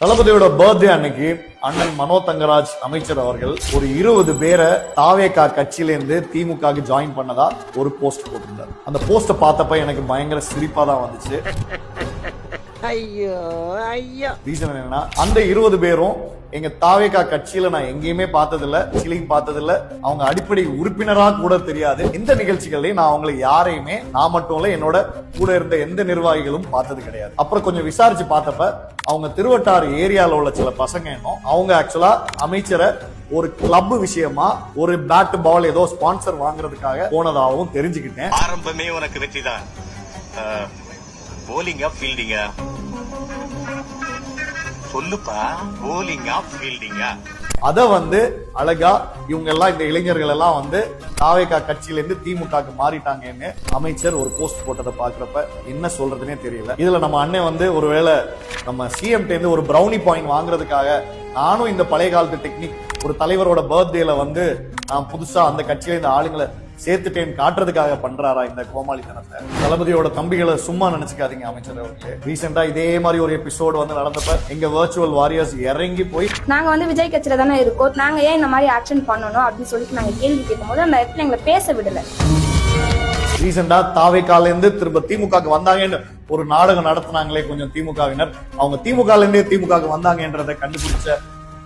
தளபதியோட பர்த்டே அன்னைக்கு அண்ணன் மனோ தங்கராஜ் அமைச்சர் அவர்கள் ஒரு இருபது பேரை தாவேகா கட்சியிலேருந்து திமுகவுக்கு ஜாயின் பண்ணதா ஒரு போஸ்ட் போட்டிருந்தார். அந்த போஸ்ட பார்த்தப்ப எனக்கு பயங்கர சிரிப்பா தான் வந்துச்சு. ஐயோ ஐயோ. ரீசன் என்னன்னா அந்த இருபது பேரும் எங்க தாவேகா கட்சியில நான் எங்கேயுமே பார்த்ததில்ல கட்சியிலையும் பார்த்ததில்ல. அவங்க அடிப்படை உறுப்பினரா கூட தெரியாது. இந்த நிகழ்ச்சிகள்லயும் நான் அவங்களை யாரையுமே நான் மட்டும் இல்ல என்னோட கூட இருந்த எந்த நிர்வாகிகளும் பார்த்தது கிடையாது. அப்புறம் கொஞ்சம் விசாரிச்சு பார்த்தப்ப அவங்க திருவட்டாறு ஏரியால உள்ள சில பசங்க இன்னும் அவங்க ஆக்சுவலா அமைச்சரை ஒரு கிளப் விஷயமா ஒரு பேட் பால் ஏதோ ஸ்பான்சர் வாங்குறதுக்காக போனதாகவும் தெரிஞ்சுக்கிட்டேன். ஆரம்பமே உனக்கு வெற்றிதான். போலிங்கா ஃபீல்டிங்கா சொல்லுப்பா போலிங்கா ஃபீல்டிங்கா அத வந்து அழகா இவங்க எல்லாம் இந்த இளைஞர்கள் எல்லாம் வந்து தாவேகா கட்சியில இருந்து திமுகக்கு மாறிட்டாங்கன்னு அமைச்சர் ஒரு போஸ்ட் போட்டதை பாக்குறப்ப என்ன சொல்றதுனே தெரியல. இதுல நம்ம அண்ணன் வந்து ஒருவேளை நம்ம சிஎம் இருந்து ஒரு பிரௌனி பாயிண்ட் வாங்குறதுக்காக நானும் இந்த பழைய காலத்து டெக்னிக் ஒரு தலைவரோட பர்த்டேல வந்து நான் புதுசா அந்த கட்சியில இந்த ஆளுங்களை சேர்த்துட்டேன் காட்டுறதுக்காக பண்றாரா இந்த கோமாளித்தனத்தை தளபதியோட தம்பிகளை சும்மா நினைச்சுக்காதீங்க அமைச்சர் அவர்களே. ரீசெண்டா இதே மாதிரி ஒரு எபிசோடு வந்து நடந்தப்ப எங்க வர்ச்சுவல் வாரியர்ஸ் இறங்கி போய் நாங்க வந்து விஜய் கட்சியில தானே இருக்கோம். நாங்க ஏன் இந்த மாதிரி ஆக்ஷன் பண்ணணும் அப்படின்னு சொல்லிட்டு நாங்க கேள்வி கேட்கும் போது அந்த இடத்துல எங்களை பேச விடல. ரீசெண்டா தாவைக்கால இருந்து திரும்ப திமுகக்கு வந்தாங்கன்னு ஒரு நாடகம் நடத்துனாங்களே கொஞ்சம் திமுகவினர். அவங்க திமுகல இருந்தே திமுகக்கு வந்தாங்கன்றதை கண்டுபிடிச்ச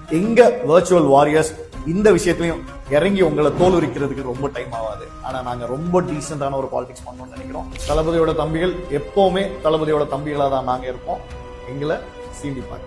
எங்க வர்ச்சுவல் வாரியர்ஸ் இந்த விஷயத்திலையும் இறங்கி உங்களை தோல் உரிக்கிறதுக்கு ரொம்ப டைம் ஆகாது ஆனா நாங்க ரொம்ப டீசென்டான ஒரு பாலிடிக்ஸ் பண்ணணும்னு நினைக்கிறோம். தளபதியோட தம்பிகள் எப்பவுமே தளபதியோட தம்பிகளா தான் நாங்க இருப்போம். எங்களை சீண்டிப்பாங்க.